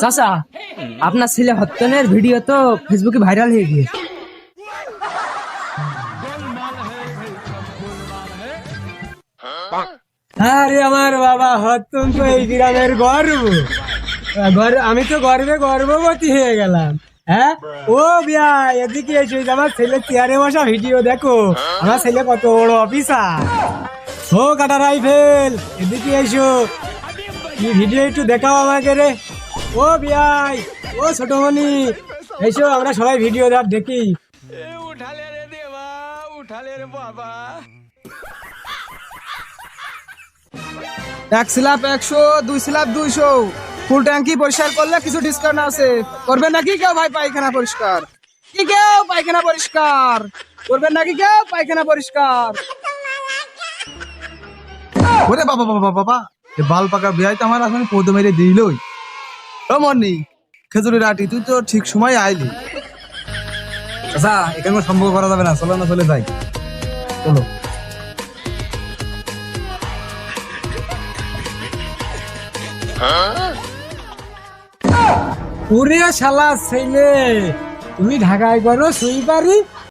চাচা, আপনার ছেলে হত্যনের ভিডিও তো ফেসবুকে ভাইরাল হয়ে গিয়েছে। আরে আমার বাবা হত্যন তো এই গ্রামের গর্ব। গর- আমি তো গর্বে গর্ভবতী হয়ে গেলাম। হ্যাঁ? ও বিয়া, এদিকে এসে আমার ছেলে চেয়ারে বসা ভিডিও, দেখো। আমার ছেলে কত বড় অফিসার। ও কাটা রাইফেল, এদিকে এসো। ভিডিও একটু দেখাও আমাকে রে। ও বিয়াই ও ছোটমণি এসো আমরা সবাই ভিডিও দেখ দেখি। এক স্ল্যাব একশো দুই স্ল্যাব দুইশো। ফুল ট্যাঙ্কি পরিষ্কার করলে কিছু ডিসকাউন্ট আছে। করবেন নাকি কেউ ভাই পায়খানা পরিষ্কার? কি কেউ পায়খানা পরিষ্কার? করবেন নাকি কেউ পায়খানা পরিষ্কার? ওরে বাবা বাবা বাবা বাল পাকা বিয়াই তো আমার এখন পদ মেরে দিলই। ও খেজুরের আটি, তুই তো ঠিক সময় আইলি। আচ্ছা এখানে সম্পর্ক করা যাবে না, চলো না চলে যাই। চলো। শালা ছেলে, তুমি ঢাকায় করো সুই